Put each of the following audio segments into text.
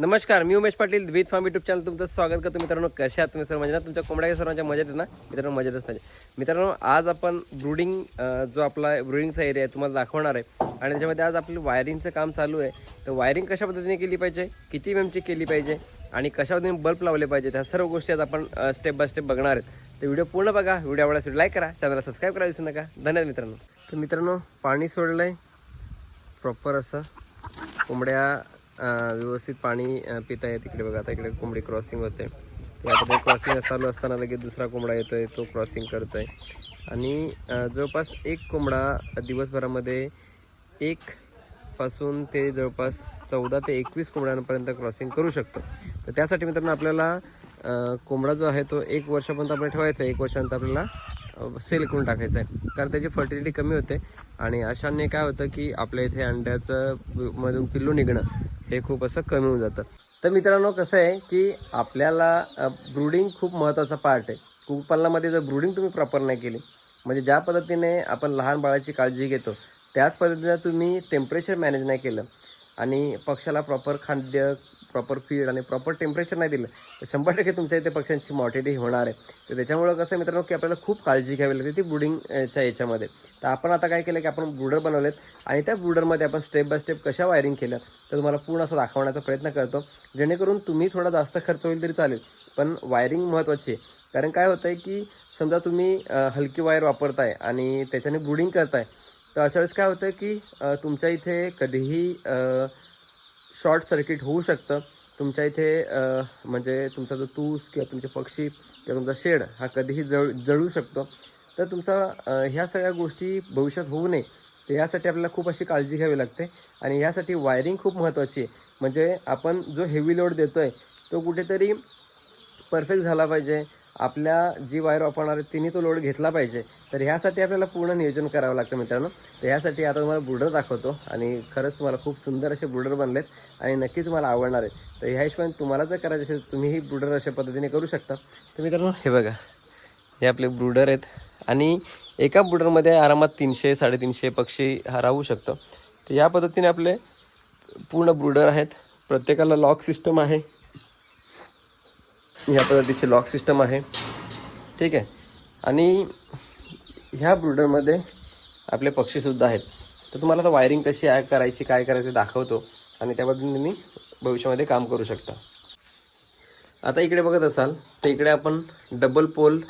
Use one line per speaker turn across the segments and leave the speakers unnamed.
नमस्कार मी उमेश पाटील द्वित फार्म युट्यूब चॅनल तुमचं स्वागत करतो. मित्रांनो कशा आहात तुम्ही सर म्हणजे तुमच्या कोंबड्या सर्वांच्या मजेत ना? मित्रांनो मजेतच पाहिजे मित्रांनो आज आपण ब्रुडिंग जो आपला ब्रुडिंगचा एरिया आहे तुम्हाला दाखवणार आहे. आणि त्याच्यामध्ये आज आपलं वायरिंगचं काम चालू आहे. तर वायरिंग कशा पद्धतीने केली पाहिजे? किती एमची केली पाहिजे? आणि कशा पद्धतीने बल्ब लावले पाहिजे त्या सर्व गोष्टी आज आपण स्टेप बाय स्टेप बघणार आहेत. तर व्हिडिओ पूर्ण बघा. व्हिडिओ आवडल्यास लाईक करा. चॅनलला सबस्क्राईब करा विसरू नका. धन्यवाद मित्रांनो. तर मित्रांनो पाणी सोडलं आहे प्रॉपर असं. कोंबड्या व्यवस्थित पाणी पिता पित आहे तिकडे बघा आता इकडे कोंबडी क्रॉसिंग होते. यामध्ये आता क्रॉसिंग चालू असताना लगेच दुसरा कोंबडा येतोय तो क्रॉसिंग करतोय. आणि जवळपास एक कोंबडा दिवसभरामध्ये एक पासून ते जवळपास चौदा ते एकवीस कोंबड्यांपर्यंत क्रॉसिंग करू शकतो. तर त्यासाठी मित्रांनो आपल्याला कोंबडा जो आहे तो एक वर्षापर्यंत आपल्याला ठेवायचा आहे. एक वर्षानंतर आपल्याला सेल करून टाकायचं आहे. कारण त्याची फर्टिलिटी कमी होते. आणि अशाने काय होतं की आपल्या इथे अंड्याचं मधून पिल्लू निघणं हे खूप असं कमी होऊन जातं. तर मित्रांनो कसं आहे की आपल्याला ब्रुडिंग खूप महत्त्वाचा पार्ट आहे. कुकुपालनामध्ये जर ब्रुडिंग तुम्ही प्रॉपर नाही केली म्हणजे ज्या पद्धतीने आपण लहान बाळाची काळजी घेतो त्याच पद्धतीने तुम्ही टेम्परेचर मॅनेज नाही केलं आणि पक्षाला प्रॉपर खाद्य प्रॉपर फीड आणि प्रॉपर टेम्परेचर नाही दिलं. तर शंभर टक्के तुमच्या इथे पक्ष्यांची मॉर्टिलिटी होणार आहे. तर त्याच्यामुळं कसं आहे मित्रांनो की आपल्याला खूप काळजी घ्यावी लागते ती ब्रुडिंगच्या याच्यामध्ये. तर आपण आता काय केलं की आपण ब्रुडर बनवलेत आणि त्या ब्रुडरमध्ये आपण स्टेप बाय स्टेप कशा वायरिंग केल्या तर तुम्हाला पूर्ण असं दाखवण्याचा प्रयत्न करतो. जेणेकरून तुम्ही थोडा जास्त खर्च होईल तरी चालेल पण वायरिंग महत्त्वाची आहे. कारण काय होतं आहे की समजा तुम्ही हलकी वायर वापरताय आणि त्याच्याने ब्रुडिंग करताय तर अशा वेळेस काय होतं की तुमच्या इथे कधीही शॉर्ट सर्किट होऊ शकतं. तुमच्या इथे म्हणजे तुमचा जो तूस किंवा तुमचे पक्षी किंवा तुमचा शेड हा कधीही जळ जळू शकतो. तर तुमचा ह्या सगळ्या गोष्टी भविष्यात होऊ नये. तर यासाठी आपल्याला खूप अशी काळजी घ्यावी लागते. आणि यासाठी वायरिंग खूप महत्त्वाची आहे. म्हणजे आपण जो हेवी लोड देतो आहे तो कुठेतरी परफेक्ट झाला पाहिजे. आपल्या जी वायर वापरणार आहे तिने तो लोड घेतला पाहिजे. तर ह्यासाठी आपल्याला पूर्ण नियोजन करावं लागतं मित्रांनो. तर ह्यासाठी आता तुम्हाला ब्रुडर दाखवतो आणि खरंच तुम्हाला खूप सुंदर असे ब्रुडर बनलेत आणि नक्कीच तुम्हाला आवडणार आहे तर ह्या हिशोबाने तुम्हाला जर करायचं असेल तुम्हीही ब्रुडर अशा पद्धतीने करू शकता. तर मित्रांनो हे बघा. हे आपले ब्रुडर आहेत. आणि एका ब्रुडरमध्ये आरामात तीनशे साडेतीनशे पक्षी हा राहू शकतो. तर या पद्धतीने आपले पूर्ण ब्रुडर आहेत. प्रत्येकाला लॉक सिस्टम आहे. ह्या पद्धतीचे लॉक सिस्टम आहे. ठीक आहे? आणि ह्या ब्रुडरमध्ये आपले पक्षीसुद्धा आहेत. तर तुम्हाला आता वायरिंग कशी आहे करायची काय करायचं दाखवतो. आणि त्याबद्दल तुम्ही भविष्यामध्ये काम करू शकता. आता इकडे बघत असाल तर इकडे आपण डबल पोल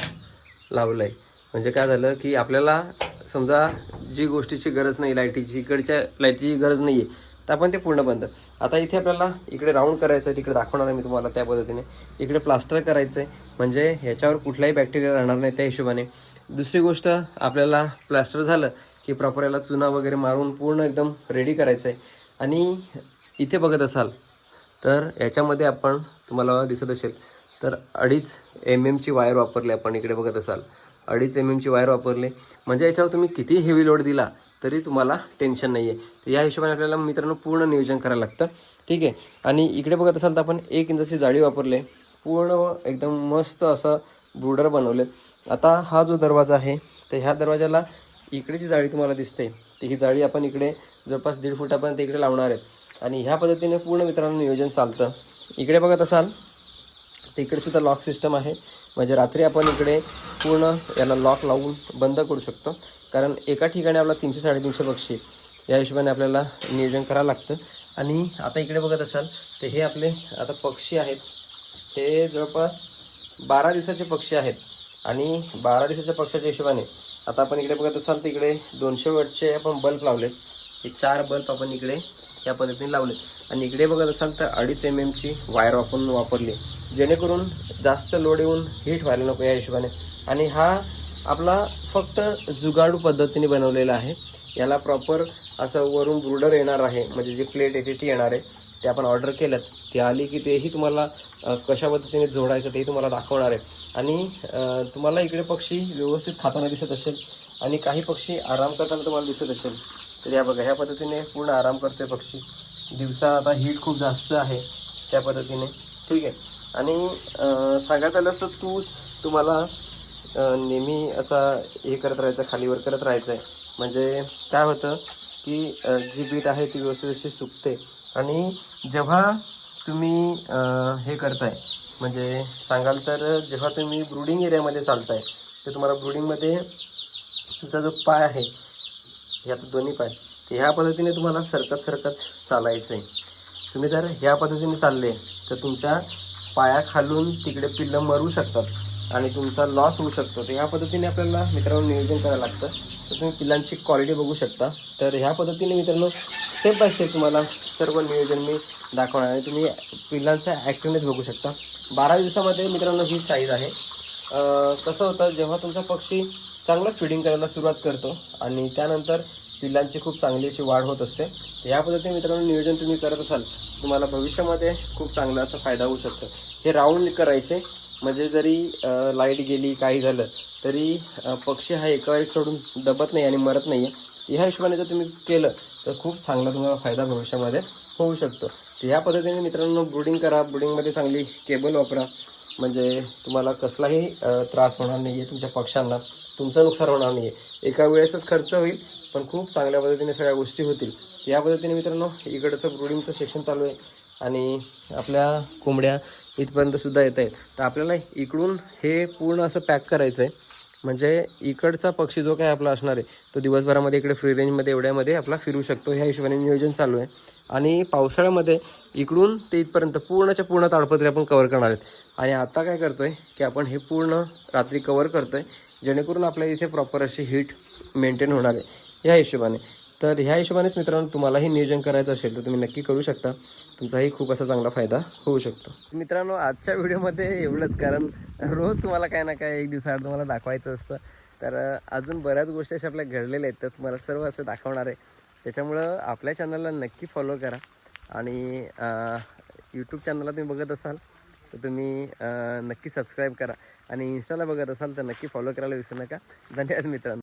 लावलं आहे म्हणजे काय झालं की आपल्याला समजा जी गोष्टीची गरज नाही लाईटीची इकडच्या लाईटीची गरज नाही आहे तर आपण ते पूर्ण बंद. आता इथे आपल्याला इकडे राऊंड करायचं आहे तिकडे दाखवणार आहे मी तुम्हाला त्या पद्धतीने. इकडे प्लास्टर करायचं आहे म्हणजे ह्याच्यावर कुठलाही बॅक्टेरिया राहणार नाही त्या हिशोबाने. दुसरी गोष्ट आपल्याला प्लास्टर झालं की प्रॉपर याला चुना वगैरे मारून पूर्ण एकदम रेडी करायचं आहे आणि इथे बघत असाल तर याच्यामध्ये आपण तुम्हाला दिसत असेल तर अडीच एम एमची वायर वापरली आपण. इकडे बघत असाल अडीच एम एमची वायर वापरली. म्हणजे याच्यावर तुम्ही किती हेवी लोड दिला तरी तुम्हाला टेन्शन नाही आहे तर या हिशोबाने आपल्याला मित्रांनो पूर्ण नियोजन करायला लागतं. ठीक आहे? आणि इकडे बघत असाल तर आपण एक इंचाची जाळी वापरले. पूर्ण एकदम मस्त असं ब्रुडर बनवलेत. आता हा जो दरवाजा आहे तर ह्या दरवाजाला इकडे जी जाळी तुम्हाला दिसते. तर ही जाळी आपण इकडे जवळपास दीड फुटापर्यंत इकडे लावणार आहेत. आणि ह्या पद्धतीने पूर्ण मित्रांनो नियोजन चालतं. इकडे बघत असाल तर इकडे सुद्धा लॉक सिस्टम आहे. म्हणजे रात्री आपण इकडे पूर्ण याला लॉक लावून बंद करू शकतो. कारण एका ठिकाणी आपला तीनशे साडेतीनशे पक्षी या हिशोबाने आपल्याला नियोजन करावं लागतं. आणि आता इकडे बघत असाल तर हे आपले आता पक्षी आहेत. हे जवळपास बारा दिवसाचे पक्षी आहेत. आणि बारा दिवसाच्या पक्षाच्या हिशोबाने आता आपण इकडे बघत असाल तर इकडे दोनशे वटचे आपण बल्ब लावलेत. हे चार बल्ब आपण इकडे या पद्धतीने लावले. आणि इकडे बघत असाल तर अडीच एम एमची वायर आपण वापरली. जेणेकरून जास्त लोड येऊन हीट व्हायला नको या हिशोबाने. आणि हा आपला फक्त जुगाडू पद्धतीने बनवलेला आहे. याला प्रॉपर असं वरून ब्रुडर येणार आहे. म्हणजे जी प्लेट येते ती येणार आहे. ते आपण ऑर्डर केलं ती आली की तेही तुम्हाला कशा पद्धतीने जोडायचं तेही तुम्हाला दाखवणार आहे. आणि तुम्हाला इकडे पक्षी व्यवस्थित खाताना दिसत असेल. आणि काही पक्षी आराम करताना तुम्हाला दिसत असेल. तर या बघा ह्या पद्धतीने पूर्ण आराम करते पक्षी. दिवसा आता हीट खूप जास्त आहे त्या पद्धतीने. ठीक आहे. आणि सांगत आलं असतं तूच तुम्हाला नेहमी असा हे करत राहायचं खालीवर करत राहायचं आहे म्हणजे काय होतं की जी बीट आहे ती व्यवस्थित अशी सुकते. आणि जेव्हा तुम्ही हे करताय म्हणजे सांगाल तर जेव्हा तुम्ही ब्रुडिंग एरियामध्ये चालताय तर तुम्हाला ब्रुडिंगमध्ये तुमचा जो पाय आहे हे आता दोन्ही पाय तर ह्या पद्धतीने तुम्हाला सरकत सरकत चालायचं आहे तुम्ही जर ह्या पद्धतीने चालले तर तुमच्या पायाखालून तिकडे पिल्लं मरू शकतात आणि तुमचा लॉस होऊ शकतो. तर ह्या पद्धतीने आपल्याला मित्रांनो नियोजन करायला लागतं. तर तुम्ही पिल्लांची क्वालिटी बघू शकता. तर ह्या पद्धतीने मित्रांनो स्टेप बाय स्टेप तुम्हाला सर्व नियोजन मी दाखवणार आहे. तुम्ही पिल्लांचा ॲक्टिवनेस बघू शकता. बारा दिवसामध्ये मित्रांनो ही साईज आहे. कसं होतं जेव्हा तुमचा पक्षी चांगलं फिडिंग करायला सुरुवात करतो आणि त्यानंतर पिल्लांची खूप चांगली अशी वाढ होत असते. या पद्धतीने मित्रांनो नियोजन तुम्ही करत असाल तुम्हाला भविष्यामध्ये खूप चांगला असा फायदा होऊ शकतो. हे राऊंड करायचे म्हणजे जरी लाइट गेली काही झालं तरी पक्षी हा एका वेळी सोडून दबत नाही आणि मरत नाही आहे ह्या हिशोबाने जर तुम्ही केलं तर खूप चांगला तुम्हाला फायदा भविष्यामध्ये होऊ शकतो. तर ह्या पद्धतीने मित्रांनो ब्रुडिंग करा ब्रुडिंगमध्ये चांगली केबल वापरा. म्हणजे तुम्हाला कसलाही त्रास होणार नाही आहे तुमच्या पक्ष्यांना. तुमचं नुकसान होणार नाही आहे एका वेळेसच खर्च होईल पण खूप चांगल्या पद्धतीने सगळ्या गोष्टी होतील. या पद्धतीने मित्रांनो इकडचं ब्रुडिंगचं सेक्शन चालू आहे आणि आपल्या कोंबड्या इथपर्यंत सुद्धा येत आहेत. तर आपल्याला इकडून हे पूर्ण असं पॅक करायचं आहे म्हणजे इकडचा पक्षी जो काय आपला असणार आहे तो दिवसभरामध्ये इकडे फ्री रेंजमध्ये एवढ्यामध्ये आपला फिरू शकतो. ह्या हिशोबाने नियोजन चालू आहे. आणि पावसाळ्यामध्ये इकडून ते इथपर्यंत पूर्णच्या पूर्ण ताडपत्री आपण कवर करणार आहेत. आणि आता काय करतो आहे की आपण हे पूर्ण रात्री कवर करतो आहे जेणेकरून आपल्या इथे प्रॉपर अशी हीट मेंटेन होणार आहे. ह्या हिशोबाने. तर ह्या हिशोबानेच मित्रांनो तुम्हालाही नियोजन करायचं असेल तर तुम्ही नक्की करू शकता. तुमचाही खूप असा चांगला फायदा होऊ शकतो. मित्रांनो आजच्या व्हिडिओमध्ये एवढंच कारण रोज तुम्हाला काय ना काय एक दिवसाआड तुम्हाला दाखवायचं असतं. तर अजून बऱ्याच गोष्टी अशा आपल्या घडलेल्या आहेत तर तुम्हाला सर्व असं दाखवणार आहे. त्याच्यामुळं आपल्या चॅनलला नक्की फॉलो करा. आणि यूट्यूब चॅनलला तुम्ही बघत असाल तर तुम्ही नक्की सबस्क्राईब करा. आणि इन्स्टाला बघत असाल तर नक्की फॉलो करायला विसरू नका. धन्यवाद मित्रांनो.